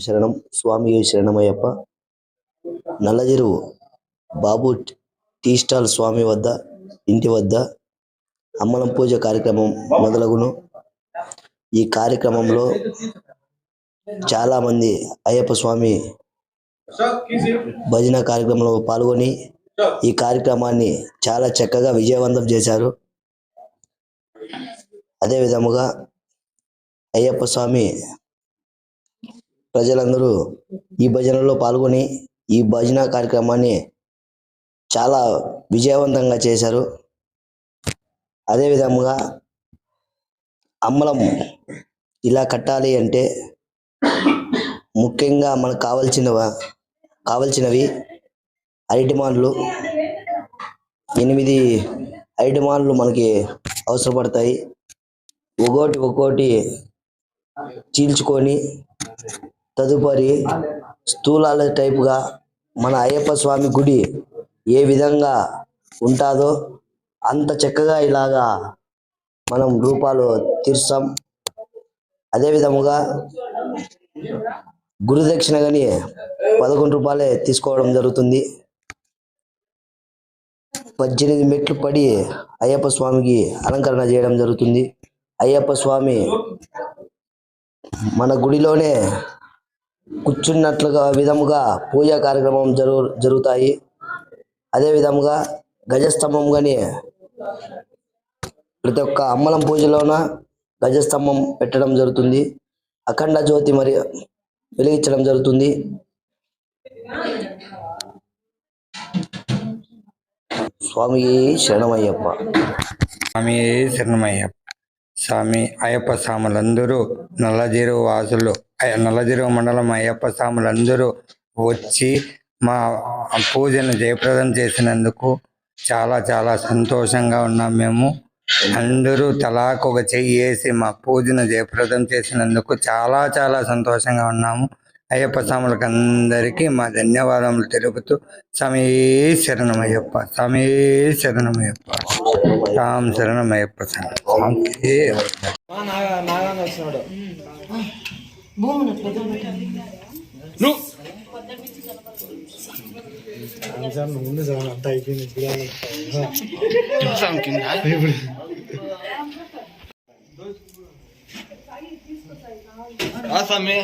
శరణం. స్వామి శరణమయ్యప్ప. నల్లజెరువు. బాబు tea stall స్వామి వద్ద ఇంటి వద్ద. అమ్మలం పూజ కార్యక్రమం మొదలగును. ఈ కార్యక్రమంలో చాలా మంది అయ్యప్ప స్వామి భజన కార్యక్రమంలో పాల్గొని ఈ కార్యక్రమాన్ని చాలా చక్కగా విజయవంతం చేశారు. అదే విధముగా అయ్యప్ప స్వామి ప్రజలందరూ ఈ భజనలో పాల్గొని ఈ భజన కార్యక్రమాన్ని చాలా విజయవంతంగా చేశారు. అదేవిధముగా అమ్మలం ఇలా కట్టాలి అంటే ముఖ్యంగా మనకు కావాల్సినవ కావలసినవి అరటిమాన్లు ఎనిమిది అరటి మనకి అవసరపడతాయి. ఒక్కోటి ఒక్కోటి చీల్చుకొని తదుపరి స్థూలాల టైపుగా మన అయ్యప్ప స్వామి గుడి ఏ విధంగా ఉంటుందో అంత చక్కగా ఇలాగా మనం రూపాలు తీర్చాం. అదే విధముగా గురుదక్షిణ కానీ పదకొండు రూపాయలే తీసుకోవడం జరుగుతుంది. పద్దెనిమిది మెట్లు పడి అయ్యప్ప స్వామికి అలంకరణ చేయడం జరుగుతుంది. అయ్యప్ప స్వామి మన గుడిలోనే కూర్చున్నట్లుగా విధముగా పూజా కార్యక్రమం జరుగు జరుగుతాయి. అదే విధముగా గజస్తంభం కానీ ప్రతి ఒక్క అమ్మలం పూజలోన గజస్తంభం పెట్టడం జరుగుతుంది. అఖండ జ్యోతి మరి వెలిగించడం జరుగుతుంది. స్వామి శరణమయ్యప్ప. స్వామి శరణమయ్యప్ప. స్వామి అయ్యప్ప స్వాములందరూ నల్లజీరు వాసులు నల్లజీరు మండలం అయ్యప్ప స్వాములందరూ వచ్చి మా పూజను జయప్రదం చేసినందుకు చాలా చాలా సంతోషంగా ఉన్నాం మేము. అందరూ తలాకు ఒక చెయ్యి వేసి మా పూజను జయప్రదం చేసినందుకు చాలా చాలా సంతోషంగా ఉన్నాము. అయ్యప్ప స్వాములకు అందరికీ మా ధన్యవాదములు తెలుపుతూ స్వామి శరణమయ్యప్ప స్వామి శరణమయ్యప్ప. రామ్ శరణమయ్యప్ప స్వామి అంతా అయిపోయింది స్వామి